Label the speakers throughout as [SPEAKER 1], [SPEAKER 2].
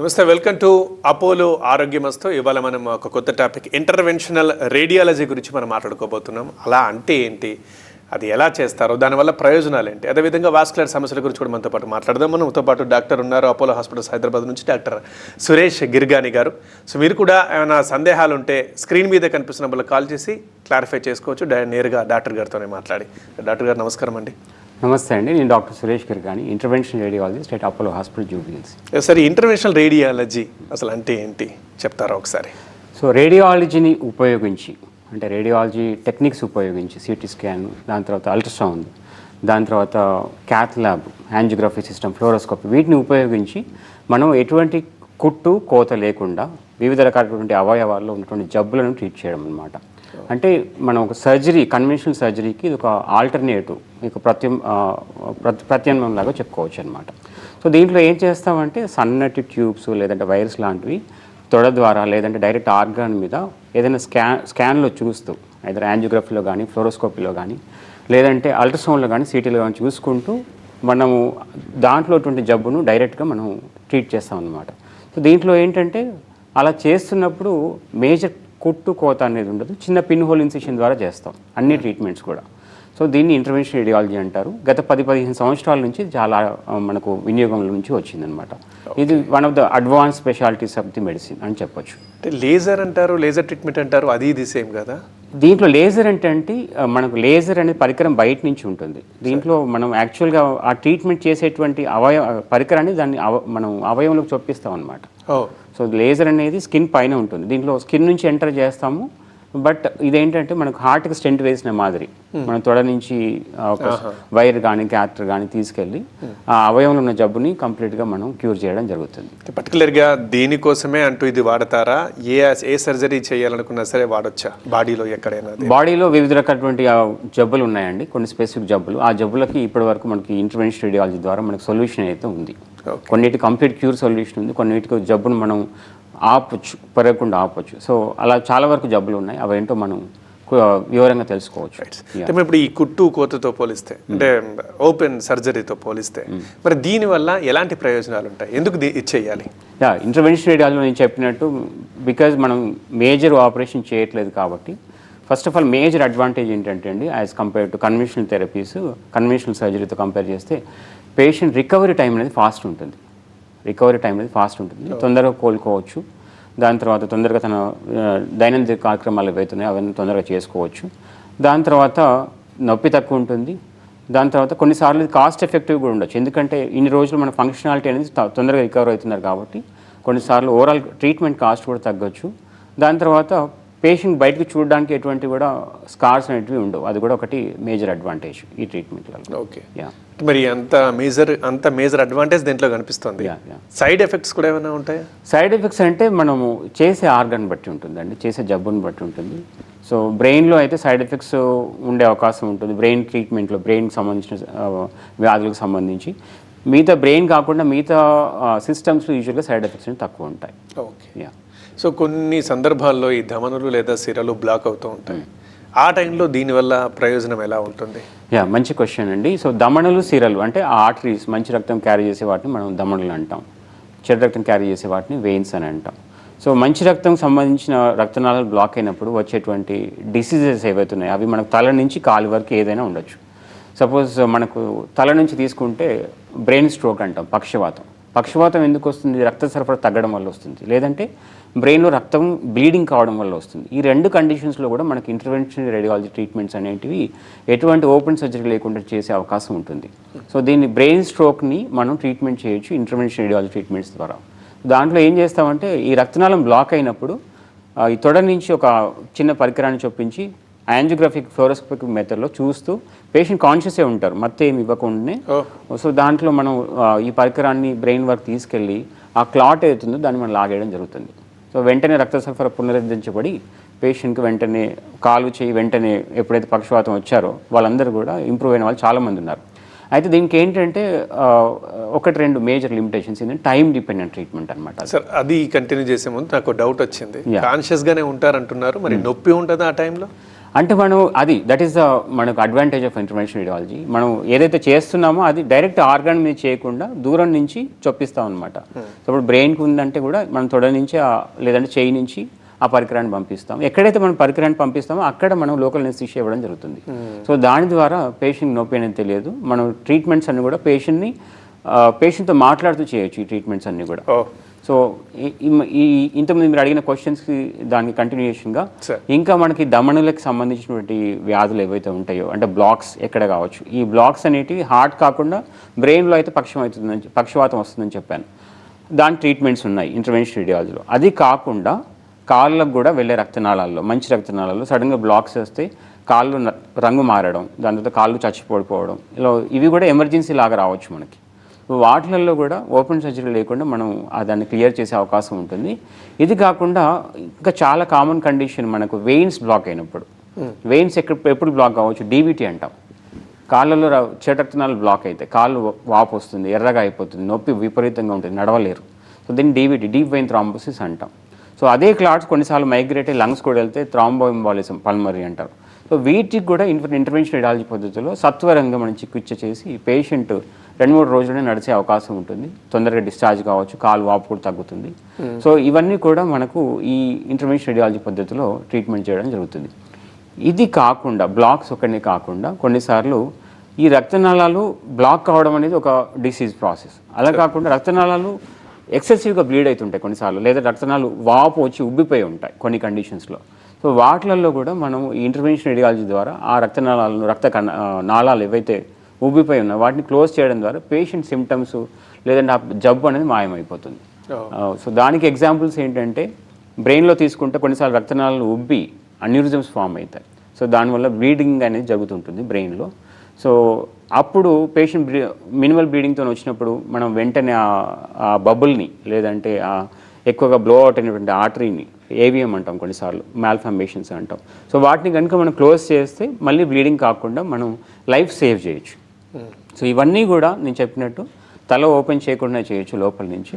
[SPEAKER 1] నమస్తే welcome to Apollo ఆరోగ్యమస్తో ఇవాళ మనం ఒక కొత్త టాపిక్ ఇంటర్వెన్షనల్ రేడియాలజీ గురించి మనం మాట్లాడుకోబోతున్నాం. అలా అంటే ఏంటి? అది ఎలా చేస్తారో దానివల్ల ప్రయోజనాలు ఏంటి? అదేవిధంగా వాస్కులర్ సమస్యల గురించి కూడా మనతో పాటు మాట్లాడదాం. మనతో పాటు డాక్టర్ ఉన్నారు అపోలో హాస్పిటల్స్ హైదరాబాద్ నుంచి డాక్టర్ సురేష్ గిర్గాని గారు. సో మీరు కూడా ఏమైనా సందేహాలు ఉంటే స్క్రీన్ మీద కనిపిస్తున్న వాళ్ళు కాల్ చేసి క్లారిఫై చేసుకోవచ్చు. నేరుగా డాక్టర్ గారితోనే మాట్లాడి. డాక్టర్ గారు నమస్కారం అండి.
[SPEAKER 2] నమస్తే అండి నేను doctor Suresh Girgani intervention radiology state Apollo hospital Jubilee Hills
[SPEAKER 1] సరే ఇంటర్వెన్షనల్ రేడియాలజీ అసలు అంటే ఏంటి? చెప్తారా ఒకసారి?
[SPEAKER 2] సో రేడియాలజీని ఉపయోగించి అంటే రేడియాలజీ టెక్నిక్స్ ఉపయోగించి సిటీ స్కాన్ దాని తర్వాత అల్ట్రాసౌండ్ దాని తర్వాత cath lab angiography system fluoroscopy వీటిని ఉపయోగించి మనం ఎటువంటి కుట్టు కోత లేకుండా వివిధ రకాలైనటువంటి అవయవాల్లో ఉన్నటువంటి జబ్బులను ట్రీట్ చేయడం అనమాట అంటే మనం ఒక సర్జరీ కన్వెన్షనల్ సర్జరీకి ఇది ఒక ఆల్టర్నేటివ్ మీకు ప్రత్యం ప్రత్యామ్నాయం లాగా చెప్పుకోవచ్చు అనమాట సో దీంట్లో ఏం చేస్తామంటే సన్నటి ట్యూబ్స్ లేదంటే వైరస్ లాంటివి తొడ ద్వారా లేదంటే డైరెక్ట్ ఆర్గాన్ మీద ఏదైనా స్కాన్ స్కాన్లో చూస్తూ అయితే యాంజియోగ్రఫీలో కానీ ఫ్లోరోస్కోపీలో కానీ లేదంటే అల్ట్రాసౌండ్లో కానీ సిటీలో కానీ చూసుకుంటూ మనము దాంట్లో జబ్బును డైరెక్ట్గా మనం ట్రీట్ చేస్తాం అనమాట సో దీంట్లో ఏంటంటే అలా చేస్తున్నప్పుడు మేజర్ కుట్టు కోత అనేది ఉండదు. చిన్న పిన్ హోల్ ఇన్సిషన్ ద్వారా చేస్తాం. అన్ని ట్రీట్మెంట్స్ కూడా. సో దీన్ని ఇంటర్వెన్షన్ రేడియాలజీ అంటారు. గత పది పదిహేను సంవత్సరాల నుంచి చాలా మనకు వినియోగంలో నుంచి వచ్చిందనమాట ఇది one of the advance specialities of the medicine అని చెప్పొచ్చు.
[SPEAKER 1] అంటే లేజర్ అంటారు లేజర్ ట్రీట్మెంట్ అంటారు అది ఇది సేమ్ కదా?
[SPEAKER 2] దీంట్లో లేజర్ అంటే మనకు లేజర్ అనే పరికరం బయట నుంచి ఉంటుంది. దీంట్లో మనం యాక్చువల్గా ఆ ట్రీట్మెంట్ చేసేటువంటి అవయవ పరికరాన్ని దాన్ని మనం అవయవంలోకి చొప్పిస్తాం అనమాట సో లేజర్ అనేది స్కిన్ పైన ఉంటుంది. దీంట్లో స్కిన్ నుంచి ఎంటర్ చేస్తాము. బట్ ఇదేంటంటే మనకు హార్ట్కి స్టెంట్ వేసిన మాదిరి. మన తొడ నుంచి ఒక వైర్ కానీ క్యాథర్ కానీ తీసుకెళ్ళి ఆ అవయవంలో ఉన్న జబ్బుని కంప్లీట్గా మనం క్యూర్ చేయడం జరుగుతుంది.
[SPEAKER 1] పర్టికులర్గా దీనికోసమే అంటూ ఇది వాడతారా? ఏ ఏ సర్జరీ చేయాలనుకున్నా సరే వాడొచ్చా? బాడీలో ఎక్కడైనా?
[SPEAKER 2] బాడీలో వివిధ రకాలటువంటి జబ్బులు ఉన్నాయండి. కొన్ని స్పెసిఫిక్ జబ్బులు. ఆ జబ్బులకి ఇప్పటి వరకు మనకి ఇంటర్వెన్షన్ రేడియాలజీ ద్వారా మనకు సొల్యూషన్ అయితే ఉంది. కొన్నిటి కంప్లీట్ క్యూర్ సొల్యూషన్ ఉంది. కొన్నిటికి జబ్బును మనం ఆపొచ్చు పెరగకుండా ఆపొచ్చు. సో అలా చాలా వరకు జబ్బులు ఉన్నాయి. అవేంటో మనం వివరంగా తెలుసుకోవచ్చు.
[SPEAKER 1] అంటే ఇప్పుడు ఈ కుట్టు కోతతో పోలిస్తే అంటే ఓపెన్ సర్జరీతో పోలిస్తే మరి దీనివల్ల ఎలాంటి ప్రయోజనాలు ఉంటాయి? ఎందుకు చేయాలి?
[SPEAKER 2] యా ఇంటర్వెన్షన్ రేడియాలజీ నేను చెప్పినట్టు బికాజ్ మనం మేజర్ ఆపరేషన్ చేయట్లేదు కాబట్టి first of all major advantage ఏంటంటే అండి as compare to conventional therapies conventional సర్జరీతో compare చేస్తే పేషెంట్ రికవరీ టైం అనేది ఫాస్ట్ ఉంటుంది. రికవరీ టైం అనేది ఫాస్ట్ ఉంటుంది. తొందరగా కోలుకోవచ్చు. దాని తర్వాత తొందరగా తన ఆ, దైనందిన కార్యక్రమాలు ఏవైతున్నాయో అవన్నీ తొందరగా చేసుకోవచ్చు. దాని తర్వాత నొప్పి తక్కువ ఉంటుంది. దాని తర్వాత కొన్నిసార్లు ఇది కాస్ట్ ఎఫెక్టివ్ కూడా ఉండొచ్చు. ఎందుకంటే ఇన్ని రోజులు మన ఫంక్షనాలిటీ అనేది తొందరగా రికవర్ అవుతున్నారు కాబట్టి కొన్నిసార్లు ఓవరాల్ ట్రీట్మెంట్ కాస్ట్ కూడా తగ్గొచ్చు. దాని తర్వాత పేషెంట్ బయటకు చూడడానికి ఎటువంటి కూడా స్కార్స్ అనేటివి ఉండవు. అది కూడా ఒకటి మేజర్ అడ్వాంటేజ్ ఈ ట్రీట్మెంట్లలో
[SPEAKER 1] ఓకే
[SPEAKER 2] యా
[SPEAKER 1] మరి అంత మేజర్ అంత మేజర్ అడ్వాంటేజ్ దీంట్లో కనిపిస్తుంది? సైడ్ ఎఫెక్ట్స్ కూడా ఏమైనా ఉంటాయా?
[SPEAKER 2] సైడ్ ఎఫెక్ట్స్ అంటే మనము చేసే ఆర్గన్ బట్టి ఉంటుందండి. చేసే జబ్బుని బట్టి ఉంటుంది. సో బ్రెయిన్లో అయితే సైడ్ ఎఫెక్ట్స్ ఉండే అవకాశం ఉంటుంది. బ్రెయిన్ ట్రీట్మెంట్లో బ్రెయిన్కి సంబంధించిన ఆ, వ్యాధులకు సంబంధించి. మిగతా బ్రెయిన్ కాకుండా మిగతా సిస్టమ్స్ యూజువల్గా సైడ్ ఎఫెక్ట్స్ తక్కువ ఉంటాయి.
[SPEAKER 1] ఓకే
[SPEAKER 2] యా
[SPEAKER 1] సో కొన్ని సందర్భాల్లో ఈ ధమనులు లేదా సిరలు బ్లాక్ అవుతూ ఉంటాయి. ఆ టైంలో దీనివల్ల ప్రయోజనం ఎలా ఉంటుంది?
[SPEAKER 2] యా మంచి క్వశ్చన్ అండి. సో దమనలు సిరలు అంటే ఆర్టరీస్ మంచి రక్తం క్యారీ చేసే వాటిని మనం దమనలు అంటాం. చెడు రక్తం క్యారీ చేసే వాటిని వెయిన్స్ అని అంటాం. సో మంచి రక్తం సంబంధించిన రక్తనాళాలు బ్లాక్ అయినప్పుడు వచ్చేటువంటి డిసీజెస్ ఏవైతే ఉన్నాయో అవి మనకు తల నుంచి కాలు వరకు ఏదైనా ఉండొచ్చు. సపోజ్ మనకు తల నుంచి తీసుకుంటే బ్రెయిన్ స్ట్రోక్ అంటాం పక్షవాతం. పక్షవాతం ఎందుకు వస్తుంది? రక్త సరఫరా తగ్గడం వల్ల వస్తుంది. లేదంటే బ్రెయిన్లో రక్తం బ్లీడింగ్ కావడం వల్ల వస్తుంది. ఈ రెండు కండిషన్స్లో కూడా మనకి ఇంటర్వెన్షన్ రేడియాలజీ ట్రీట్మెంట్స్ అనేటివి ఎటువంటి ఓపెన్ సర్జరీ లేకుండా చేసే అవకాశం ఉంటుంది. సో దీన్ని బ్రెయిన్ స్ట్రోక్ని మనం ట్రీట్మెంట్ చేయొచ్చు ఇంటర్వెన్షన్ రేడియాలజీ ట్రీట్మెంట్స్ ద్వారా. దాంట్లో ఏం చేస్తామంటే ఈ రక్తనాళం బ్లాక్ అయినప్పుడు ఈ తొడ నుంచి ఒక చిన్న పరికరాన్ని చొప్పించి యాంజియోగ్రఫిక్ ఫ్లోరోస్కోపిక్ మెథడ్లో చూస్తూ పేషెంట్ కాన్షియసే ఉంటారు. మత్తు ఏమి ఇవ్వకుండానే. సో దాంట్లో మనం ఈ పరికరాన్ని బ్రెయిన్ వరకు తీసుకెళ్ళి ఆ క్లాట్ అవుతుందో దాన్ని మనం లాగేయడం జరుగుతుంది. సో వెంటనే రక్త సరఫరా పునరుద్ధరించబడి పేషెంట్కి వెంటనే కాలు చేయి వెంటనే ఎప్పుడైతే పక్షవాతం వచ్చారో వాళ్ళందరూ కూడా ఇంప్రూవ్ అయిన వాళ్ళు చాలామంది ఉన్నారు. అయితే దీనికి ఏంటంటే ఒకటి రెండు మేజర్ లిమిటేషన్స్ ఏంటంటే టైం డిపెండెంట్ ట్రీట్మెంట్ అనమాట
[SPEAKER 1] సార్ అది కంటిన్యూ చేసే ముందు నాకు డౌట్ వచ్చింది.
[SPEAKER 2] Yeah.
[SPEAKER 1] కాన్షియస్ గానే ఉంటారంటున్నారు మరి నొప్పి ఉంటుందా ఆ టైంలో?
[SPEAKER 2] అంటే మనం అది దట్ ఈస్ ద మనకు అడ్వాంటేజ్ ఆఫ్ ఇంటర్వెన్షన్ రేడియాలజీ మనం ఏదైతే చేస్తున్నామో అది డైరెక్ట్ ఆర్గాన్ మీద చేయకుండా దూరం నుంచి చొప్పిస్తాం అనమాట సో ఇప్పుడు బ్రెయిన్కి ఉందంటే కూడా మనం తొడ నుంచి ఆ- లేదంటే చేయి నుంచి ఆ పరికరాన్ని పంపిస్తాం. ఎక్కడైతే మనం పరికరాన్ని పంపిస్తామో అక్కడ మనం లోకల్ నెసిషి ఇవ్వడం జరుగుతుంది. సో దాని ద్వారా పేషెంట్ నొప్పి అనేది తెలియదు. మనం ట్రీట్మెంట్స్ అన్ని కూడా పేషెంట్ని పేషెంట్తో మాట్లాడుతూ చేయొచ్చు ఈ ట్రీట్మెంట్స్ అన్ని కూడా.
[SPEAKER 1] ఓ
[SPEAKER 2] సో ఈ- ఇంతకుముందు మీరు అడిగిన క్వశ్చన్స్కి దానికి కంటిన్యూషన్గా. ఇంకా మనకి దమనులకు సంబంధించినటువంటి వ్యాధులు ఏవైతే ఉంటాయో అంటే బ్లాక్స్ ఎక్కడ కావచ్చు ఈ బ్లాక్స్ అనేటివి హార్ట్ కాకుండా బ్రెయిన్లో అయితే పక్షం అవుతుందని పక్షవాతం వస్తుందని చెప్పాను. దాని ట్రీట్మెంట్స్ ఉన్నాయి ఇంటర్వెన్షన్ రేడియాలజీలో అది కాకుండా కాళ్ళకు కూడా వెళ్ళే రక్తనాళాల్లో మంచి రక్తనాళాల్లో సడన్గా బ్లాక్స్ వస్తే కాళ్ళు రంగు మారడం దాని తర్వాత కాళ్ళు చచ్చిపోడిపోవడం ఇలా ఇవి కూడా ఎమర్జెన్సీ లాగా రావచ్చు మనకి. వాటిలలో కూడా ఓపెన్ సర్జరీ లేకుండా మనం దాన్ని క్లియర్ చేసే అవకాశం ఉంటుంది. ఇది కాకుండా ఇంకా చాలా కామన్ కండిషన్ మనకు వెయిన్స్ బ్లాక్ అయినప్పుడు. వెయిన్స్ ఎక్కడ ఎప్పుడు బ్లాక్ కావచ్చు? డీబీటీ అంటాం. కాళ్ళలో చెడరక్తనాలు బ్లాక్ అయితే కాళ్ళు వాపు వస్తుంది ఎర్రగా అయిపోతుంది నొప్పి విపరీతంగా ఉంటుంది నడవలేరు. సో దీన్ని డీబీటీ డీప్ వెయిన్ థ్రాంబోసిస్ అంటాం. సో అదే క్లాట్స్ కొన్నిసార్లు మైగ్రేట్ అయ్యి లంగ్స్ కూడా వెళ్తే థ్రాంబోఎంబాలిజం పల్మరీ అంటారు. సో వీటికి కూడా ఇంటర్ ఇంటర్వెన్షన్ రేడియాలజీ పద్ధతిలో సత్వరంగా మనం చికిత్స చేసి పేషెంట్ రెండు మూడు రోజులనే నడిచే అవకాశం ఉంటుంది. తొందరగా డిశ్చార్జ్ కావచ్చు కాలు వాపు కూడా తగ్గుతుంది. సో ఇవన్నీ కూడా మనకు ఈ ఇంటర్వెన్షన్ రేడియాలజీ పద్ధతిలో ట్రీట్మెంట్ చేయడం జరుగుతుంది. ఇది కాకుండా బ్లాక్స్ ఒకటి కాకుండా కొన్నిసార్లు ఈ రక్తనాళాలు బ్లాక్ కావడం అనేది ఒక డిసీజ్ ప్రాసెస్ అలా కాకుండా రక్తనాళాలు ఎక్సెసివ్గా బ్లీడ్ అవుతుంటాయి కొన్నిసార్లు. లేదా రక్తనాళాలు వాపు వచ్చి ఉబ్బిపోయి ఉంటాయి కొన్ని కండిషన్స్లో సో వాటిలలో కూడా మనం ఈ ఇంటర్వెన్షన్ రేడియాలజీ ద్వారా ఆ రక్తనాళాలను రక్త నాళాలు ఏవైతే ఉబ్బిపోయి ఉన్నాయో వాటిని క్లోజ్ చేయడం ద్వారా పేషెంట్ సిమ్టమ్స్ లేదంటే ఆ జబ్బు అనేది మాయమైపోతుంది. సో దానికి ఎగ్జాంపుల్స్ ఏంటంటే బ్రెయిన్లో తీసుకుంటే కొన్నిసార్లు రక్తనాళాలు ఉబ్బి అన్యూరిజమ్స్ ఫామ్ అవుతాయి. సో దానివల్ల బ్లీడింగ్ అనేది జరుగుతుంటుంది బ్రెయిన్లో సో అప్పుడు పేషెంట్ మినిమల్ బ్లీడింగ్తో వచ్చినప్పుడు మనం వెంటనే ఆ- బబుల్ని లేదంటే ఆ ఎక్కువగా బ్లో అవుట్ అయినటువంటి ఆర్టరీని ఏవిఎం అంటాం కొన్నిసార్లు మాల్ఫార్మేషన్స్ అంటాం. సో వాటిని కనుక మనం క్లోజ్ చేస్తే మళ్ళీ బ్లీడింగ్ కాకుండా మనం లైఫ్ సేవ్ చేయొచ్చు. సో ఇవన్నీ కూడా నేను చెప్పినట్టు తల ఓపెన్ చేయకుండా చేయొచ్చు లోపల నుంచి.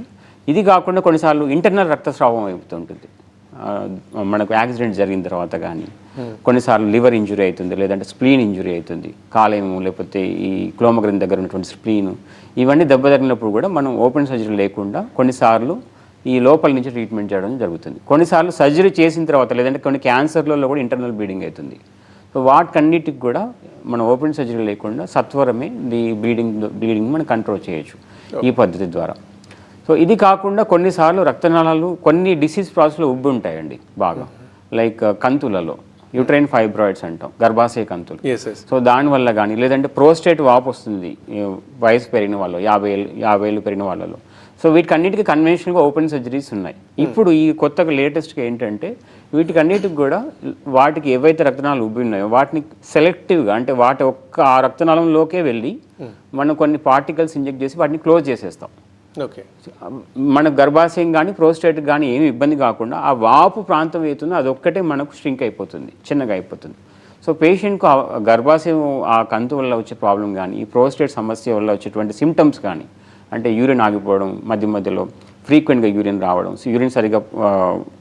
[SPEAKER 2] ఇది కాకుండా కొన్నిసార్లు ఇంటర్నల్ రక్తస్రావం అవుతుంటుంది మనకు యాక్సిడెంట్ జరిగిన తర్వాత కానీ కొన్నిసార్లు లివర్ ఇంజురీ అవుతుంది లేదంటే స్ప్లీన్ ఇంజురీ అవుతుంది కాలేయము లేకపోతే ఈ క్లోమగ్రన్ దగ్గర ఉన్నటువంటి స్ప్లీన్ ఇవన్నీ దెబ్బ తగిలినప్పుడు కూడా మనం ఓపెన్ సర్జరీ లేకుండా కొన్నిసార్లు ఈ లోపల నుంచి ట్రీట్మెంట్ చేయడం జరుగుతుంది. కొన్నిసార్లు సర్జరీ చేసిన తర్వాత లేదంటే కొన్ని క్యాన్సర్లలో కూడా ఇంటర్నల్ బ్లీడింగ్ అవుతుంది. సో వాటికన్నిటికి కూడా మనం ఓపెన్ సర్జరీ లేకుండా సత్వరమే ది బ్లీడింగ్ బ్లీడింగ్ మనం కంట్రోల్ చేయొచ్చు ఈ పద్ధతి ద్వారా. సో ఇది కాకుండా కొన్నిసార్లు రక్తనాళాలు కొన్ని డిసీజ్ ప్రాసెస్లో ఉబ్బి ఉంటాయండి బాగా. లైక్ కంతులలో. యూట్రైన్ ఫైబ్రాయిడ్స్ అంటాం గర్భాశయ కంతులు. సో దానివల్ల కానీ లేదంటే ప్రోస్టేట్ వాపు వస్తుంది వయసు పెరిగిన వాళ్ళు యాభై ఏళ్ళు యాభై ఏళ్ళు పెరిగిన వాళ్ళలో. సో వీటికి అన్నిటికీ కన్వెన్షనల్గా ఓపెన్ సర్జరీస్ ఉన్నాయి ఇప్పుడు ఈ కొత్తగా లేటెస్ట్గా ఏంటంటే వీటికి అన్నిటికి కూడా వాటికి ఏవైతే రక్తనాళాలు ఉబ్బి ఉన్నాయో వాటిని సెలెక్టివ్గా అంటే వాటి ఒక్క ఆ రక్తనాళంలోకే వెళ్ళి మనం కొన్ని పార్టికల్స్ ఇంజెక్ట్ చేసి వాటిని క్లోజ్ చేసేస్తాం.
[SPEAKER 1] ఓకే.
[SPEAKER 2] మన గర్భాశయం కానీ ప్రోస్టేట్ కానీ ఏమి ఇబ్బంది కాకుండా ఆ వాపు ప్రాంతం ఏతుందో అదొక్కటే మనకు స్ట్రింక్ అయిపోతుంది చిన్నగా అయిపోతుంది. సో పేషెంట్కు గర్భాశయం ఆ కంతు వల్ల వచ్చే ప్రాబ్లం కానీ ఈ ప్రోస్టేట్ సమస్య వల్ల వచ్చేటువంటి సిమ్టమ్స్ కానీ అంటే యూరిన్ ఆగిపోవడం మధ్య మధ్యలో ఫ్రీక్వెంట్గా యూరిన్ రావడం యూరిన్ సరిగా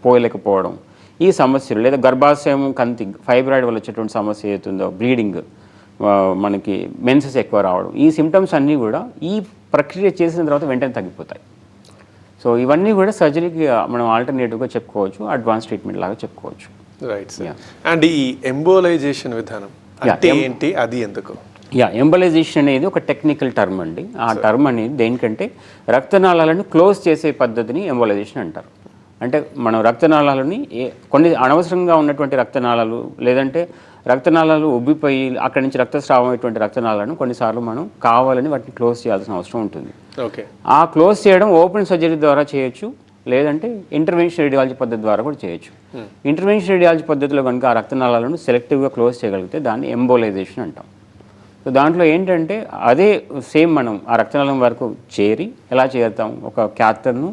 [SPEAKER 2] పోయలేకపోవడం. ఈ సమస్యలు లేదా గర్భాశయం కంతి ఫైబ్రాయిడ్ వల్ల వచ్చేటువంటి సమస్య ఏతుందో బ్లీడింగ్ మనకి మెన్సెస్ ఎక్కువ రావడం ఈ సిమ్టమ్స్ అన్నీ కూడా ఈ ప్రక్రియ చేసిన తర్వాత వెంటనే తగ్గిపోతాయి. సో ఇవన్నీ కూడా సర్జరీకి మనం ఆల్టర్నేటివ్గా చెప్పుకోవచ్చు అడ్వాన్స్ ట్రీట్మెంట్ లాగా చెప్పుకోవచ్చు.
[SPEAKER 1] రైట్ అండ్ ఈ ఎంబోలైజేషన్ విధానం అంటే ఏంటి అది ఎందుకు?
[SPEAKER 2] యా ఎంబలైజేషన్ అనేది ఒక టెక్నికల్ టర్మ్ అండి. ఆ టర్మ్ అనేది దేనికంటే రక్తనాళాలను క్లోజ్ చేసే పద్ధతిని ఎంబలైజేషన్ అంటారు. అంటే మనం రక్తనాళాలని కొన్ని అనవసరంగా ఉన్నటువంటి రక్తనాళాలు లేదంటే రక్తనాళాలు ఉబ్బిపోయి అక్కడి నుంచి రక్తస్రావం అయ్యేటువంటి రక్తనాళాలను కొన్నిసార్లు మనం కావాలని వాటిని క్లోజ్ చేయాల్సిన అవసరం ఉంటుంది.
[SPEAKER 1] ఓకే.
[SPEAKER 2] ఆ క్లోజ్ చేయడం ఓపెన్ సర్జరీ ద్వారా చేయొచ్చు లేదంటే ఇంటర్వెన్షన్ రేడియాలజీ పద్ధతి ద్వారా కూడా చేయొచ్చు. ఇంటర్వెన్షన్ రేడియాలజీ పద్ధతిలో కనుక ఆ రక్తనాళాలను సెలెక్టివ్గా క్లోజ్ చేయగలిగితే దాన్ని ఎంబోలైజేషన్ అంటాం. సో దాంట్లో ఏంటంటే అదే సేమ్ మనం ఆ రక్తనాళం వరకు చేరి ఎలా చేరుతాం? ఒక క్యాథర్ను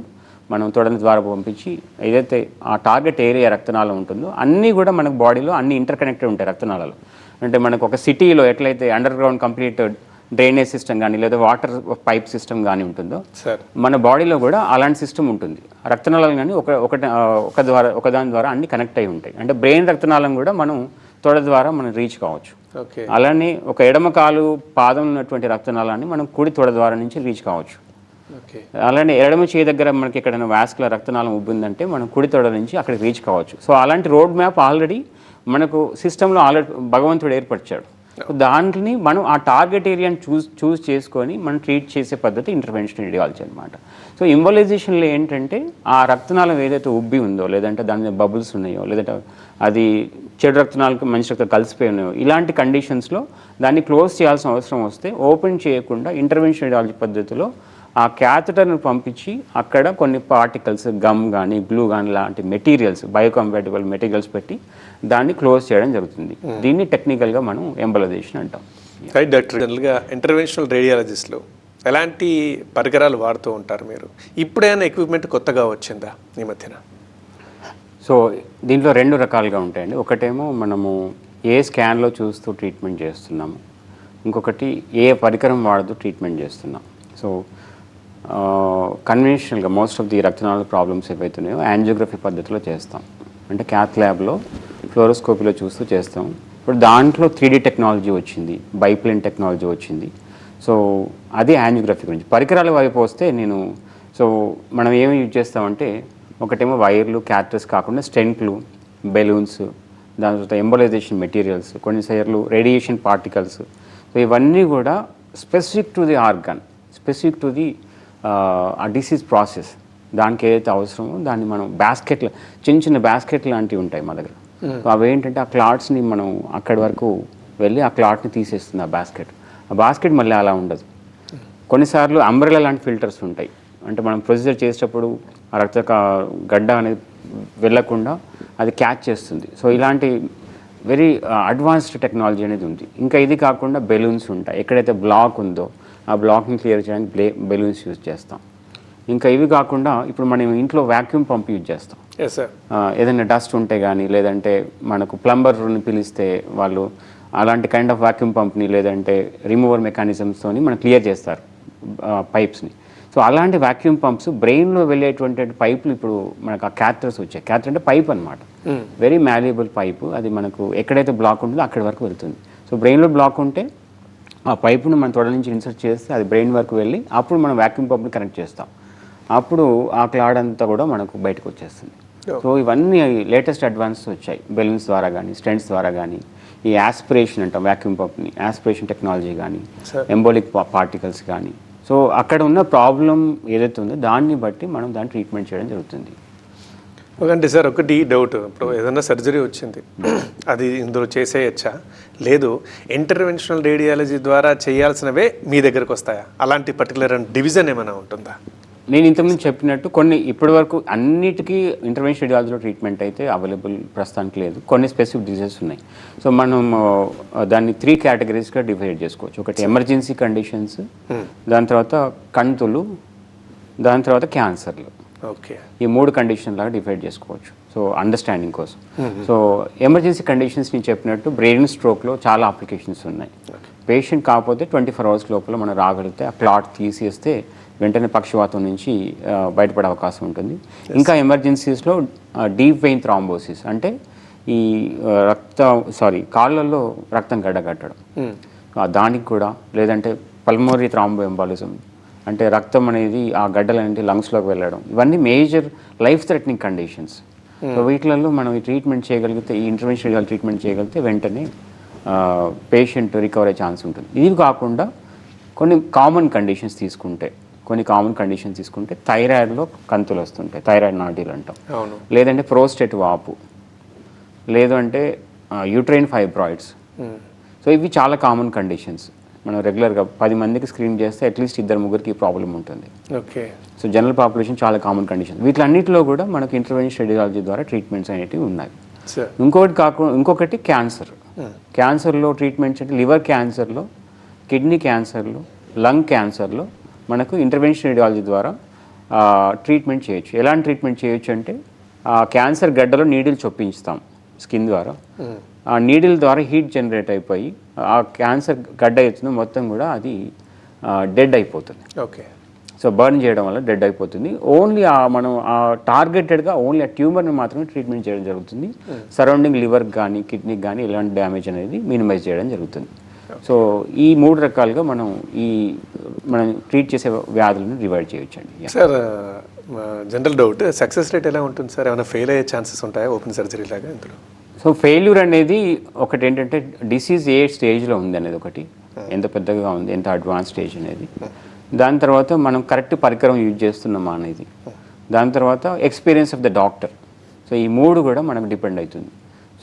[SPEAKER 2] మనం తొడని ద్వారా పంపించి ఏదైతే ఆ టార్గెట్ ఏరియా రక్తనాళం ఉంటుందో అన్నీ కూడా మనకు బాడీలో అన్ని ఇంటర్ కనెక్టెడ్ ఉంటాయి రక్తనాళాలు. అంటే మనకు ఒక సిటీలో ఎట్లయితే under ground complete drainage system కానీ లేదా వాటర్ పైప్ సిస్టమ్ కానీ ఉంటుందో
[SPEAKER 1] సార్.
[SPEAKER 2] మన బాడీలో కూడా అలాంటి సిస్టమ్ ఉంటుంది. రక్తనాళాలు కానీ ఒక ఒక ఒక ద్వారా ఒక దాని ద్వారా అన్ని కనెక్ట్ అయి ఉంటాయి. అంటే బ్రెయిన్ రక్తనాళం కూడా మనం తొడ ద్వారా మనం రీచ్ కావచ్చు. అలానే ఒక ఎడమ కాలు పాదం ఉన్నటువంటి రక్తనాళాన్ని మనం కుడి తొడ ద్వారా నుంచి రీచ్ కావచ్చు. అలానే ఎడమ చేయి దగ్గర మనకి ఎక్కడైనా వాస్కులర్ రక్తనాళం ఉబ్బిందంటే మనం కుడి తొడ నుంచి అక్కడికి రీచ్ కావచ్చు. సో అలాంటి రోడ్ మ్యాప్ ఆల్రెడీ మనకు సిస్టంలో ఆల్రెడీ భగవంతుడు ఏర్పరిచాడు. దాంట్ని మనం ఆ టార్గెట్ ఏరియాని చూస్ చూస్ చేసుకొని మనం ట్రీట్ చేసే పద్ధతి ఇంటర్వెన్షన్ రేడియాలజీ అనమాట సో ఇంబలైజేషన్లో ఏంటంటే ఆ రక్తనాళం ఏదైతే ఉబ్బి ఉందో లేదంటే దాని మీద బబుల్స్ ఉన్నాయో లేదంటే అది చెడు రక్తనాలకు మంచి రక్తం కలిసిపోయి ఉన్నాయో ఇలాంటి కండిషన్స్లో దాన్ని క్లోజ్ చేయాల్సిన అవసరం వస్తే ఓపెన్ చేయకుండా ఇంటర్వెన్షన్ రేడియాలజీ పద్ధతిలో ఆ క్యాథటర్ను పంపించి అక్కడ కొన్ని పార్టికల్స్ గమ్ కానీ గ్లూ కానీ లాంటి మెటీరియల్స్ బయోకంపాటబుల్ మెటీరియల్స్ పెట్టి దాన్ని క్లోజ్ చేయడం జరుగుతుంది. దీన్ని టెక్నికల్గా మనం ఎంబలైజేషన్ అంటాం.
[SPEAKER 1] రైట్ డాక్టర్ జనరల్గా ఇంటర్వెన్షనల్ రేడియాలజిస్ట్లో ఎలాంటి పరికరాలు వాడుతూ ఉంటారు మీరు? ఇప్పుడైనా ఎక్విప్మెంట్ కొత్తగా వచ్చిందా ఈ మధ్యన?
[SPEAKER 2] సో దీంట్లో రెండు రకాలుగా ఉంటాయండి. ఒకటేమో మనము ఏ స్కాన్లో చూస్తూ ట్రీట్మెంట్ చేస్తున్నాము. ఇంకొకటి ఏ పరికరం వాడుతూ ట్రీట్మెంట్ చేస్తున్నాం. సో కన్వెన్షనల్గా మోస్ట్ ఆఫ్ ది రక్తనాళ ప్రాబ్లమ్స్ ఏవైతున్నాయో యాంజియోగ్రఫీ పద్ధతిలో చేస్తాం. అంటే క్యాత్ ల్యాబ్లో ఫ్లోరోస్కోపీలో చూస్తూ చేస్తాం. ఇప్పుడు దాంట్లో త్రీ టెక్నాలజీ వచ్చింది. బైప్లేన్ టెక్నాలజీ వచ్చింది. సో అది యాంజియోగ్రఫీ గురించి. పరికరాల వైపు వస్తే నేను సో మనం ఏమి యూజ్ చేస్తామంటే ఒకటేమో వైర్లు క్యాథర్స్ కాకుండా స్టెంట్లు బెలూన్స్ దాని తర్వాత ఎంబలైజేషన్ మెటీరియల్స్ కొన్నిసార్లు రేడియేషన్ పార్టికల్స్. సో ఇవన్నీ కూడా specific to the organ specific to the ఆ డిసీజ్ ప్రాసెస్. దానికి ఏదైతే అవసరమో దాన్ని మనం బాస్కెట్లు చిన్న చిన్న బాస్కెట్ లాంటివి ఉంటాయి మా దగ్గర. అవి ఏంటంటే ఆ క్లాట్స్ని మనం అక్కడి వరకు వెళ్ళి ఆ క్లాట్ని తీసేస్తుంది ఆ బాస్కెట్. ఆ బాస్కెట్ మళ్ళీ అలా ఉండదు. కొన్నిసార్లు అంబ్రెలా లాంటి ఫిల్టర్స్ ఉంటాయి. అంటే మనం ప్రొసీజర్ చేసేటప్పుడు ఆ రక్త గడ్డ అనేది వెళ్ళకుండా అది క్యాచ్ చేస్తుంది. సో ఇలాంటి వెరీ అడ్వాన్స్డ్ టెక్నాలజీ అనేది ఉంది. ఇంకా ఇది కాకుండా బెలూన్స్ ఉంటాయి. ఎక్కడైతే బ్లాక్ ఉందో ఆ బ్లాక్ని క్లియర్ చేయడానికి బ్లే బెలూన్స్ యూజ్ చేస్తాం. ఇంకా ఇవి కాకుండా ఇప్పుడు మనం ఇంట్లో వ్యాక్యూమ్ పంప్ యూజ్ చేస్తాం. ఆ, ఏదైనా డస్ట్ ఉంటే కానీ లేదంటే మనకు ప్లంబర్ని పిలిస్తే వాళ్ళు అలాంటి కైండ్ ఆఫ్ వాక్యూమ్ పంప్ని లేదంటే రిమూవర్ మెకానిజమ్స్తోని మనం క్లియర్ చేస్తారు పైప్స్ని సో అలాంటి వాక్యూమ్ పంప్స్ బ్రెయిన్లో వెళ్ళేటువంటి పైపులు ఇప్పుడు మనకు ఆ క్యాథర్స్ వచ్చాయి. క్యాథర్ అంటే పైప్ అనమాట వెరీ మ్యాల్యుబుల్ పైపు అది మనకు ఎక్కడైతే బ్లాక్ ఉంటుందో అక్కడి వరకు వెళ్తుంది. సో బ్రెయిన్లో బ్లాక్ ఉంటే ఆ పైపును మన తొడ నుంచి ఇన్సర్ట్ చేస్తే అది బ్రెయిన్ వరకు వెళ్ళి అప్పుడు మనం వాక్యూమ్ పంప్ని కనెక్ట్ చేస్తాం. అప్పుడు ఆ క్లాడ్ అంతా కూడా మనకు బయటకు వచ్చేస్తుంది. సో ఇవన్నీ లేటెస్ట్ అడ్వాన్స్ వచ్చాయి. బెలూన్స్ ద్వారా కానీ స్టెంట్స్ ద్వారా కానీ ఈ యాస్పిరేషన్ అంటాం వాక్యూమ్ పంప్ని యాస్పిరేషన్ టెక్నాలజీ కానీ. ఎంబోలిక్ పార్టికల్స్ కానీ సో అక్కడ ఉన్న ప్రాబ్లం ఏదైతే ఉందో దాన్ని బట్టి మనం దాన్ని ట్రీట్మెంట్ చేయడం జరుగుతుంది.
[SPEAKER 1] ఒకండి సార్ ఒకటి డౌట్ ఇప్పుడు ఏదైనా సర్జరీ వచ్చింది అది ఇందులో చేసేయచ్చా? లేదు. ఇంటర్వెన్షనల్ రేడియాలజీ ద్వారా చేయాల్సినవే మీ దగ్గరకు వస్తాయా? అలాంటి పర్టికులర్ డివిజన్ ఏమైనా ఉంటుందా?
[SPEAKER 2] నేను ఇంతకుముందు చెప్పినట్టు కొన్ని ఇప్పటి వరకు అన్నిటికీ ఇంటర్వెన్షన్ రేడియాలజీలో ట్రీట్మెంట్ అయితే అవైలబుల్ ప్రస్తుతానికి లేదు. కొన్ని స్పెసిఫిక్ డిజీజెస్ ఉన్నాయి. సో మనం దాన్ని త్రీ కేటగిరీస్గా డివైడ్ చేసుకోవచ్చు. ఒకటి ఎమర్జెన్సీ కండిషన్స్ దాని తర్వాత కంతులు దాని తర్వాత క్యాన్సర్లు
[SPEAKER 1] ఓకే
[SPEAKER 2] ఈ మూడు కండిషన్ లాగా డివైడ్ చేసుకోవచ్చు. సో అండర్స్టాండింగ్ కోసం. సో ఎమర్జెన్సీ కండిషన్స్ నేను చెప్పినట్టు బ్రెయిన్ స్ట్రోక్లో చాలా అప్లికేషన్స్ ఉన్నాయి. పేషెంట్ కాకపోతే ట్వంటీ ఫోర్ అవర్స్ లోపల మనం రాగలిగితే ఆ క్లాట్ తీసేస్తే వెంటనే పక్షవాతం నుంచి బయటపడే అవకాశం ఉంటుంది. ఇంకా ఎమర్జెన్సీస్లో డీప్ వెయిన్ థ్రాంబోసిస్ అంటే ఈ రక్త సారీ కాళ్ళల్లో రక్తం గడ్డగట్టడం. ఆ, దానికి కూడా లేదంటే పల్మోరీ థ్రాంబో ఎంబాలిజం అంటే రక్తం అనేది ఆ గడ్డలు అనేది లంగ్స్లోకి వెళ్ళడం. ఇవన్నీ major life threatening conditions so వీటిలలో మనం ఈ ట్రీట్మెంట్ చేయగలిగితే ఈ ఇంటర్వెన్షన్ ట్రీట్మెంట్ చేయగలిగితే వెంటనే పేషెంట్ రికవర్ అయ్యే ఛాన్స్ ఉంటుంది. ఇది కాకుండా కొన్ని కామన్ కండిషన్స్ తీసుకుంటే కొన్ని కామన్ కండిషన్స్ తీసుకుంటే థైరాయిడ్లో కంతులు వస్తుంటాయి థైరాయిడ్ నాడీలు అంటాం లేదంటే ప్రోస్టేట్ వాపు. లేదు అంటే యూట్రైన్ ఫైబ్రాయిడ్స్ సో ఇవి చాలా కామన్ కండిషన్స్ మనం రెగ్యులర్గా పది మందికి స్క్రీన్ చేస్తే అట్లీస్ట్ ఇద్దరు ముగ్గురికి ప్రాబ్లం ఉంటుంది.
[SPEAKER 1] ఓకే.
[SPEAKER 2] సో జనరల్ పాపులేషన్ చాలా కామన్ కండిషన్ వీటిలన్నిటిలో కూడా మనకు ఇంటర్వెన్షన్ రేడియాలజీ ద్వారా ట్రీట్మెంట్స్ అనేటివి ఉన్నాయి.
[SPEAKER 1] సార్
[SPEAKER 2] ఇంకొకటి కాకుండా ఇంకొకటి క్యాన్సర్ క్యాన్సర్లో ట్రీట్మెంట్స్ అంటే లివర్ క్యాన్సర్లో కిడ్నీ క్యాన్సర్లో లంగ్ క్యాన్సర్లో మనకు ఇంటర్వెన్షన్ రేడియాలజీ ద్వారా ట్రీట్మెంట్ చేయొచ్చు. ఎలాంటి ట్రీట్మెంట్ చేయొచ్చు అంటే ఆ క్యాన్సర్ గడ్డలో నీడిల్ చొప్పించుతాం స్కిన్ ద్వారా. ఆ నీడిల్ ద్వారా హీట్ జనరేట్ అయిపోయి ఆ క్యాన్సర్ గడ్డ ఎత్తున మొత్తం కూడా అది డెడ్ అయిపోతుంది.
[SPEAKER 1] ఓకే.
[SPEAKER 2] సో బర్న్ చేయడం వల్ల డెడ్ అయిపోతుంది. ఓన్లీ ఆ మనం ఆ టార్గెటెడ్గా ఓన్లీ ఆ ట్యూమర్ని మాత్రమే ట్రీట్మెంట్ చేయడం జరుగుతుంది. సరౌండింగ్ లివర్కి కానీ కిడ్నీకి కానీ ఇలాంటి డ్యామేజ్ అనేది మినిమైజ్ చేయడం జరుగుతుంది. సో ఈ మూడు రకాలుగా మనం ఈ మనం ట్రీట్ చేసే వ్యాధులను డివైడ్ చేయొచ్చండి.
[SPEAKER 1] Sir general doubt success rate ఎలా ఉంటుంది సార్ ఏమైనా ఫెయిల్ అయ్యే ఛాన్సెస్ ఉంటాయా ఓపెన్ సర్జరీ లాగా ఇందులో?
[SPEAKER 2] సో ఫెయిల్యూర్ అనేది ఒకటి ఏంటంటే డిసీజ్ ఏ స్టేజ్లో ఉంది అనేది ఒకటి. ఎంత పెద్దగా ఉంది ఎంత అడ్వాన్స్ స్టేజ్ అనేది. దాని తర్వాత మనం కరెక్ట్ పరికరం యూజ్ చేస్తున్నామా అనేది. దాని తర్వాత experience of the doctor so ఈ మూడు కూడా మనకు డిపెండ్ అవుతుంది.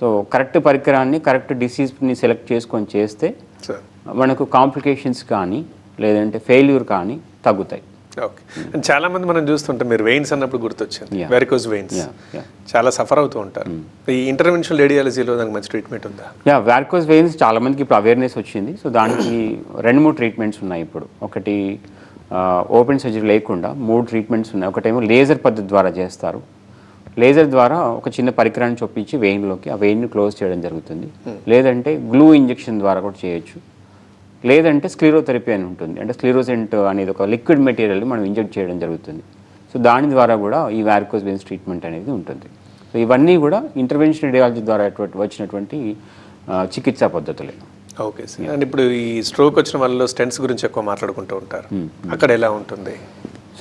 [SPEAKER 2] సో కరెక్ట్ పరికరాన్ని కరెక్ట్ డిసీజ్ని సెలెక్ట్ చేసుకొని చేస్తే మనకు కాంప్లికేషన్స్ కానీ లేదంటే ఫెయిల్యూర్ కానీ తగ్గుతాయి.
[SPEAKER 1] ఓకే చాలా మంది మనం చూస్తుంటాం మీరు వెయిన్స్ అన్నప్పుడు గుర్తొచ్చింది. Varicose veins. చాలా సఫర్ అవుతూ ఉంటారు. ఈ ఇంటర్వెన్షనల్ రేడియాలజీలో దానికి మంచి ట్రీట్మెంట్ ఉందా?
[SPEAKER 2] యా వ్యార్కోస్ వెయిన్స్ చాలా మందికి ఇప్పుడు అవేర్నెస్ వచ్చింది. సో దానికి రెండు మూడు ట్రీట్మెంట్స్ ఉన్నాయి ఇప్పుడు. ఒకటి ఓపెన్ సర్జరీ లేకుండా మూడు ట్రీట్మెంట్స్ ఉన్నాయి. ఒకటేమో లేజర్ పద్ధతి ద్వారా చేస్తారు. లేజర్ ద్వారా ఒక చిన్న పరికరాన్ని చొప్పించి వెయిన్లోకి ఆ వెయిన్ని క్లోజ్ చేయడం జరుగుతుంది. లేదంటే గ్లూ ఇంజెక్షన్ ద్వారా కూడా చేయొచ్చు. లేదంటే స్క్లీరోథెరపీ అని ఉంటుంది. అంటే స్క్లీరోసెంట్ అనేది ఒక లిక్విడ్ మెటీరియల్ మనం ఇంజెక్ట్ చేయడం జరుగుతుంది. సో దాని ద్వారా కూడా ఈ వ్యారికోస్ వెయిన్స్ ట్రీట్మెంట్ అనేది ఉంటుంది. సో ఇవన్నీ కూడా ఇంటర్వెన్షన్ రేడియాలజీ ద్వారా వచ్చినటువంటి చికిత్సా పద్ధతులే.
[SPEAKER 1] ఓకే సార్ అండ్ ఇప్పుడు ఈ స్ట్రోక్ వచ్చిన వాళ్ళలో స్టెంట్స్ గురించి ఎక్కువ మాట్లాడుకుంటూ ఉంటారు. అక్కడ ఎలా ఉంటుంది?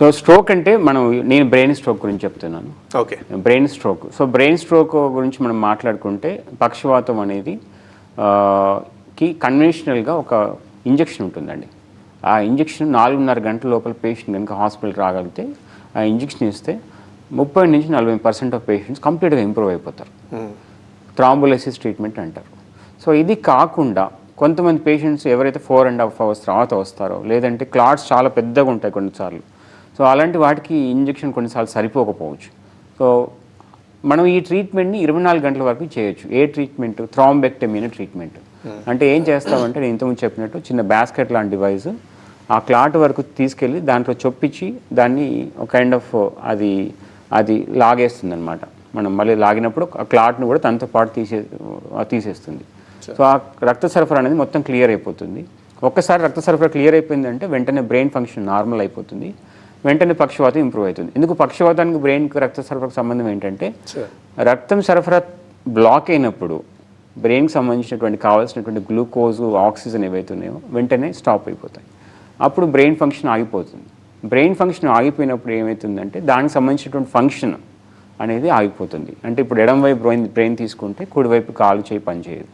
[SPEAKER 2] సో స్ట్రోక్ అంటే మనం నేను బ్రెయిన్ స్ట్రోక్ గురించి చెప్తున్నాను.
[SPEAKER 1] Okay.
[SPEAKER 2] Brain stroke. So brain stroke గురించి మనం మాట్లాడుకుంటే పక్షవాతం అనేది కి కన్వెన్షనల్గా ఒక ఇంజెక్షన్ ఉంటుందండి. ఆ ఇంజెక్షన్ నాలుగున్నర గంటల లోపల పేషెంట్ కనుక హాస్పిటల్ రాగలిగితే ఆ ఇంజెక్షన్ ఇస్తే ముప్పై నుంచి నలభై పర్సెంట్ ఆఫ్ పేషెంట్స్ కంప్లీట్గా ఇంప్రూవ్ అయిపోతారు. థ్రాంబోలైసిస్ ట్రీట్మెంట్ అంటారు. సో ఇది కాకుండా కొంతమంది పేషెంట్స్ ఎవరైతే ఫోర్ అండ్ హాఫ్ అవర్స్ తర్వాత వస్తారో లేదంటే క్లాట్స్ చాలా పెద్దగా ఉంటాయి కొన్నిసార్లు సో అలాంటి వాటికి ఇంజెక్షన్ కొన్నిసార్లు సరిపోకపోవచ్చు. సో మనం ఈ ట్రీట్మెంట్ని ఇరవై నాలుగు గంటల వరకు చేయొచ్చు. ఏ ట్రీట్మెంట్? థ్రాంబెక్టమీ అనే ట్రీట్మెంట్ అంటే ఏం చేస్తామంటే నేను ఇంతకుముందు చెప్పినట్టు చిన్న బాస్కెట్ లాంటి డివైస్ ఆ క్లాట్ వరకు తీసుకెళ్ళి దాంట్లో చొప్పించి దాన్ని ఒక కైండ్ ఆఫ్ అది అది లాగేస్తుంది అనమాట మనం మళ్ళీ లాగినప్పుడు ఆ క్లాట్ను కూడా తనతో పాటు తీసే తీసేస్తుంది. సో ఆ రక్త సరఫరా అనేది మొత్తం క్లియర్ అయిపోతుంది. ఒక్కసారి రక్త సరఫరా క్లియర్ అయిపోయిందంటే వెంటనే బ్రెయిన్ ఫంక్షన్ నార్మల్ అయిపోతుంది. వెంటనే పక్షవాతం ఇంప్రూవ్ అవుతుంది. ఎందుకు పక్షవాతానికి బ్రెయిన్కి రక్త సరఫరాకు సంబంధం ఏంటంటే రక్తం సరఫరా బ్లాక్ అయినప్పుడు బ్రెయిన్కి సంబంధించినటువంటి కావాల్సినటువంటి గ్లూకోజ్ ఆక్సిజన్ ఏవైతే ఉన్నాయో వెంటనే స్టాప్ అయిపోతాయి. అప్పుడు బ్రెయిన్ ఫంక్షన్ ఆగిపోతుంది. బ్రెయిన్ ఫంక్షన్ ఆగిపోయినప్పుడు ఏమవుతుందంటే దానికి సంబంధించినటువంటి ఫంక్షన్ అనేది ఆగిపోతుంది. అంటే ఇప్పుడు ఎడంవైపు బ్రెయిన్ బ్రెయిన్ తీసుకుంటే కుడివైపు కాలు చేయి పనిచేయదు.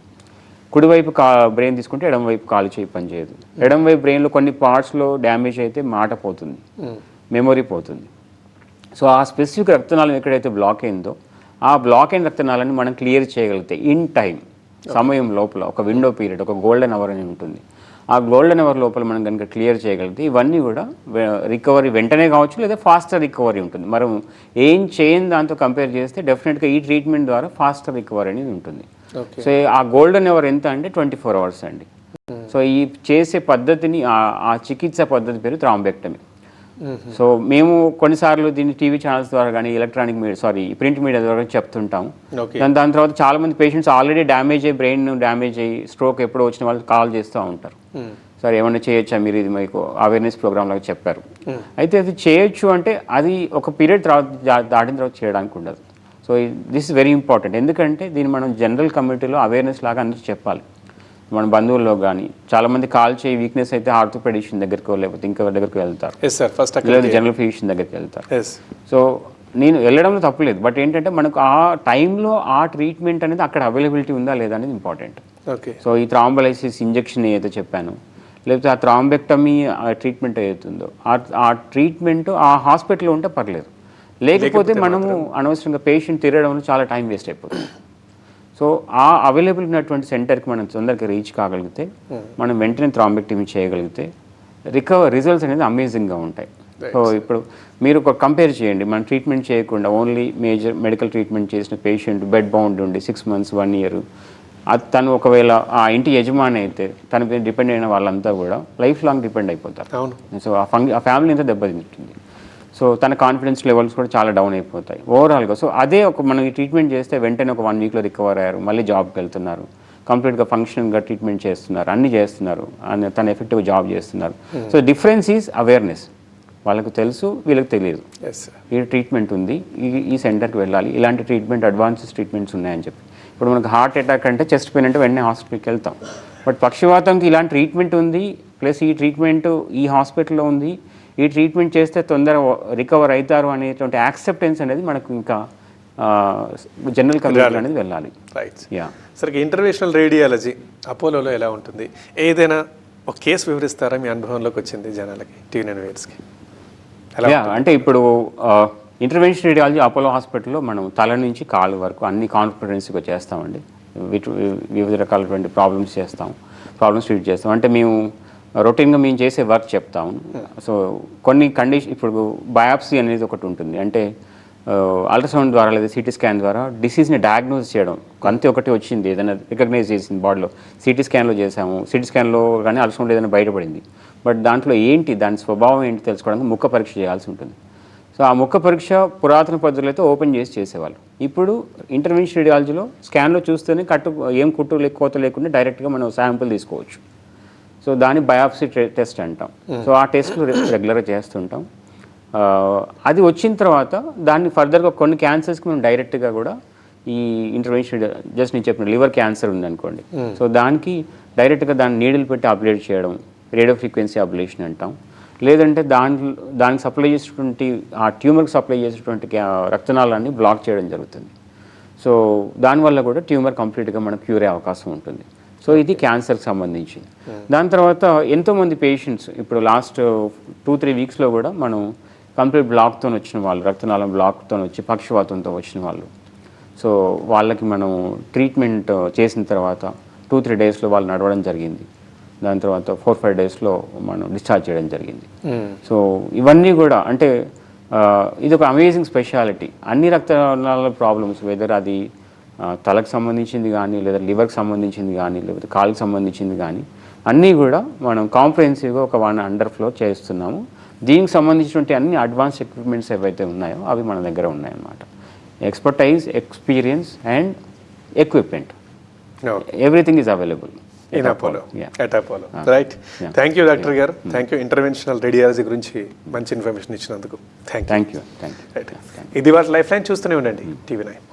[SPEAKER 2] కుడివైపు కా బ్రెయిన్ తీసుకుంటే ఎడంవైపు కాలు చేయి పనిచేయదు. ఎడంవైపు బ్రెయిన్లో కొన్ని పార్ట్స్లో డ్యామేజ్ అయితే మాట పోతుంది. మెమొరీ పోతుంది. సో ఆ స్పెసిఫిక్ రక్తనాళం ఎక్కడైతే బ్లాక్ అయిందో ఆ బ్లాక్ అయిన రక్తనాళాన్ని మనం క్లియర్ చేయగలిగితే ఇన్ టైం సమయం లోపల ఒక విండో పీరియడ్ ఒక గోల్డెన్ అవర్ అని ఉంటుంది. ఆ గోల్డెన్ అవర్ లోపల మనం కనుక క్లియర్ చేయగలిగితే ఇవన్నీ కూడా రికవరీ వెంటనే కావచ్చు లేదా ఫాస్టర్ రికవరీ ఉంటుంది. మనం ఏం చేయని దాంతో కంపేర్ చేస్తే డెఫినెట్గా ఈ ట్రీట్మెంట్ ద్వారా ఫాస్టర్ రికవరీ అనేది ఉంటుంది. సో ఆ గోల్డెన్ అవర్ ఎంత అంటే ట్వంటీ ఫోర్ అవర్స్ అండి. సో ఈ చేసే పద్ధతిని ఆ- ఆ చికిత్స పద్ధతి పేరు థ్రాంబెక్టమీ. సో మేము కొన్నిసార్లు దీన్ని టీవీ ఛానల్స్ ద్వారా కానీ electronic media sorry print media ద్వారా చెప్తుంటాం. దాని దాని తర్వాత చాలా మంది పేషెంట్స్ ఆల్రెడీ డ్యామేజ్ అయ్యి బ్రెయిన్ డ్యామేజ్ అయ్యి స్ట్రోక్ ఎప్పుడు వచ్చిన వాళ్ళు కాల్ చేస్తూ ఉంటారు. సార్ ఏమన్నా చేయొచ్చా మీరు? ఇది మీకు అవేర్నెస్ ప్రోగ్రామ్ లాగా చెప్పారు. అయితే అది చేయొచ్చు అంటే అది ఒక పీరియడ్ తర్వాత దాటిన తర్వాత చేయడానికి ఉండదు. So this is very important. ఎందుకంటే దీన్ని మనం జనరల్ కమ్యూనిటీలో అవేర్నెస్ లాగా అందరికీ చెప్పాలి. మన బంధువుల్లో కానీ చాలామంది కాల్ చేయి వీక్నెస్ అయితే ఆర్థోపెడిషన్ దగ్గరికి లేకపోతే ఇంకా దగ్గరికి వెళ్తారు.
[SPEAKER 1] ఫస్ట్
[SPEAKER 2] లేదా జనరల్ ఫిజిషియన్ దగ్గరికి వెళ్తారు. సో నేను వెళ్ళడంలో తప్పులేదు. బట్ ఏంటంటే మనకు ఆ టైంలో ఆ ట్రీట్మెంట్ అనేది అక్కడ అవైలబిలిటీ ఉందా లేదా అనేది ఇంపార్టెంట్
[SPEAKER 1] ఓకే
[SPEAKER 2] సో ఈ థ్రాంబలైసిస్ ఇంజెక్షన్ ఏదైతే చెప్పాను లేకపోతే ఆ థ్రాంబెక్టమీ ట్రీట్మెంట్ ఏదైతుందో ఆ ఆ ట్రీట్మెంట్ ఆ హాస్పిటల్లో ఉంటే పర్లేదు. లేకపోతే మనము అనవసరంగా పేషెంట్ తిరగడంలో చాలా టైం వేస్ట్ అయిపోతుంది. సో ఆ అవైలబుల్ ఉన్నటువంటి సెంటర్కి మనం తొందరగా రీచ్ కాగలిగితే మనం వెంటనే థ్రాంబెక్టమీ చేయగలిగితే రికవర్ రిజల్ట్స్ అనేది అమేజింగ్గా ఉంటాయి. సో ఇప్పుడు మీరు ఒక కంపేర్ చేయండి మనం ట్రీట్మెంట్ చేయకుండా ఓన్లీ మేజర్ మెడికల్ ట్రీట్మెంట్ చేసిన పేషెంట్ బెడ్ బౌండ్ ఉండి సిక్స్ మంత్స్ వన్ ఇయర్ తను ఒకవేళ ఆ ఇంటి యజమాని అయితే తన మీద డిపెండ్ అయిన వాళ్ళంతా కూడా లైఫ్ లాంగ్ డిపెండ్ అయిపోతారు. సో ఆ ఫంక్ ఆ ఫ్యామిలీ అంతా దెబ్బతింటుంది. సో తన కాన్ఫిడెన్స్ లెవెల్స్ కూడా చాలా డౌన్ అయిపోతాయి. ఓవరాల్గా సో అదే ఒక మనం ఈ ట్రీట్మెంట్ చేస్తే వెంటనే ఒక వన్ వీక్లో రికవర్ అయ్యారు. మళ్ళీ జాబ్కి వెళ్తున్నారు. కంప్లీట్గా ఫంక్షన్గా ట్రీట్మెంట్ చేస్తున్నారు. అన్ని చేస్తున్నారు. and తను ఎఫెక్టివ్గా జాబ్ చేస్తున్నారు. సో డిఫరెన్స్ ఈజ్ అవేర్నెస్ వాళ్ళకు తెలుసు వీళ్ళకి తెలియదు. ఈ ట్రీట్మెంట్ ఉంది. ఈ ఈ సెంటర్కి వెళ్ళాలి. ఇలాంటి ట్రీట్మెంట్ అడ్వాన్సెస్ ట్రీట్మెంట్స్ ఉన్నాయని చెప్పి. ఇప్పుడు మనకు హార్ట్ అటాక్ అంటే చెస్ట్ పెయిన్ అంటే వెంటనే హాస్పిటల్కి వెళ్తాం. బట్ పక్షవాతంకి ఇలాంటి ట్రీట్మెంట్ ఉంది. ప్లస్ ఈ ట్రీట్మెంట్ ఈ హాస్పిటల్లో ఉంది. ఈ ట్రీట్మెంట్ చేస్తే తొందర రికవర్ అవుతారు అనేటువంటి యాక్సెప్టెన్స్ అనేది మనకు ఇంకా జనరల్ కమ్యూనిటీ అనేది వెళ్ళాలి.
[SPEAKER 1] రైట్
[SPEAKER 2] యా
[SPEAKER 1] సరే ఇంటర్నేషనల్ రేడియాలజీ అపోలోలో ఎలా ఉంటుంది? ఏదైనా ఒక కేసు వివరిస్తారా మీ అనుభవంలోకి వచ్చింది జనాలకి టీవీ నైన్ వేర్స్కి?
[SPEAKER 2] యా అంటే ఇప్పుడు ఇంటర్వెన్షన్ రేడియాలజీ అపోలో హాస్పిటల్లో మనం తల నుంచి కాలు వరకు అన్ని కాన్ఫిడెన్స్గా చేస్తామండి. వివిధ రకాలటువంటి ప్రాబ్లమ్స్ చేస్తాం. ప్రాబ్లమ్స్ ట్రీట్ చేస్తాం. అంటే మేము రొటీన్గా మేము చేసే వర్క్ చెప్తాము. సో కొన్ని కండిషన్ ఇప్పుడు బయాప్సీ అనేది ఒకటి ఉంటుంది. అంటే అల్ట్రాసౌండ్ ద్వారా లేదా సిటీ స్కాన్ ద్వారా డిసీజ్ని డయాగ్నోస్ చేయడం. అంతే ఒకటి వచ్చింది. ఏదైనా రికగ్నైజ్ చేసింది బాడీలో. సిటీ స్కాన్లో చేసాము. సిటీ స్కాన్లో కానీ అల్ట్రాసౌండ్ ఏదైనా బయటపడింది. బట్ దాంట్లో ఏంటి దాని స్వభావం ఏంటి తెలుసుకోవడానికి ముఖ పరీక్ష చేయాల్సి ఉంటుంది. సో ఆ ముఖ పరీక్ష పురాతన పద్ధతులైతే ఓపెన్ చేసి చేసేవాళ్ళు. ఇప్పుడు ఇంటర్వెన్షన్ రేడియాలజీలో స్కాన్లో చూస్తేనే కట్టు ఏం కుట్టు లే- కోత లేకుండా డైరెక్ట్గా మనం శాంపుల్ తీసుకోవచ్చు. సో దాన్ని బయాప్సీ టెస్ట్ అంటాం. సో ఆ టెస్ట్లు రెగ్యులర్గా చేస్తుంటాం. అది వచ్చిన తర్వాత దాన్ని ఫర్దర్గా కొన్ని క్యాన్సర్స్కి మనం డైరెక్ట్గా కూడా ఈ ఇంటర్వెన్షన్ జస్ట్ నేను చెప్పిన లివర్ క్యాన్సర్ ఉందనుకోండి. సో దానికి డైరెక్ట్గా దాన్ని నీడిల్ పెట్టి అప్లేట్ చేయడం రేడియో ఫ్రీక్వెన్సీ అబ్లేషన్ అంటాం. లేదంటే దాంట్లో దానికి సప్లై చేసేటువంటి ఆ ట్యూమర్కి సప్లై చేసేటువంటి రక్తనాళాన్ని బ్లాక్ చేయడం జరుగుతుంది. సో దానివల్ల కూడా ట్యూమర్ కంప్లీట్గా మనకు క్యూర్ అయ్యే అవకాశం ఉంటుంది. సో ఇది క్యాన్సర్కి సంబంధించింది. దాని తర్వాత ఎంతోమంది పేషెంట్స్ ఇప్పుడు లాస్ట్ టూ త్రీ వీక్స్లో కూడా మనం కంప్లీట్ బ్లాక్తో వచ్చిన వాళ్ళు రక్తనాళం బ్లాక్తో వచ్చి పక్షవాతంతో వచ్చిన వాళ్ళు. సో వాళ్ళకి మనం ట్రీట్మెంట్ చేసిన తర్వాత టూ త్రీ డేస్లో వాళ్ళు నడవడం జరిగింది. దాని తర్వాత ఫోర్ ఫైవ్ డేస్లో మనం డిశ్చార్జ్ చేయడం జరిగింది. సో ఇవన్నీ కూడా అంటే ఇది ఒక అమేజింగ్ స్పెషాలిటీ. అన్ని రక్తనాళాల ప్రాబ్లమ్స్ వెదర్ అది తలకు సంబంధించింది కానీ లేదా లివర్కి సంబంధించింది కానీ లేకపోతే కాళ్ళకి సంబంధించింది కానీ అన్నీ కూడా మనం కాంప్రహెన్సివ్గా ఒక వన్ అండర్ ఫ్లో చేస్తున్నాము. దీనికి సంబంధించినటువంటి అన్ని అడ్వాన్స్ ఎక్విప్మెంట్స్ ఏవైతే ఉన్నాయో అవి మన దగ్గర ఉన్నాయన్నమాట. Expertise experience and equipment. Everything is available.
[SPEAKER 1] In Apollo. At Apollo right thank you doctor గారు థ్యాంక్ యూ ఇంటర్వెన్షనల్ రేడియాలజీ గురించి మంచి ఇన్ఫర్మేషన్ ఇచ్చినందుకు. Thank you
[SPEAKER 2] thank you thank you
[SPEAKER 1] ఇది వాళ్ళ లైఫ్ లైన్ చూస్తూనే ఉండండి. TV nine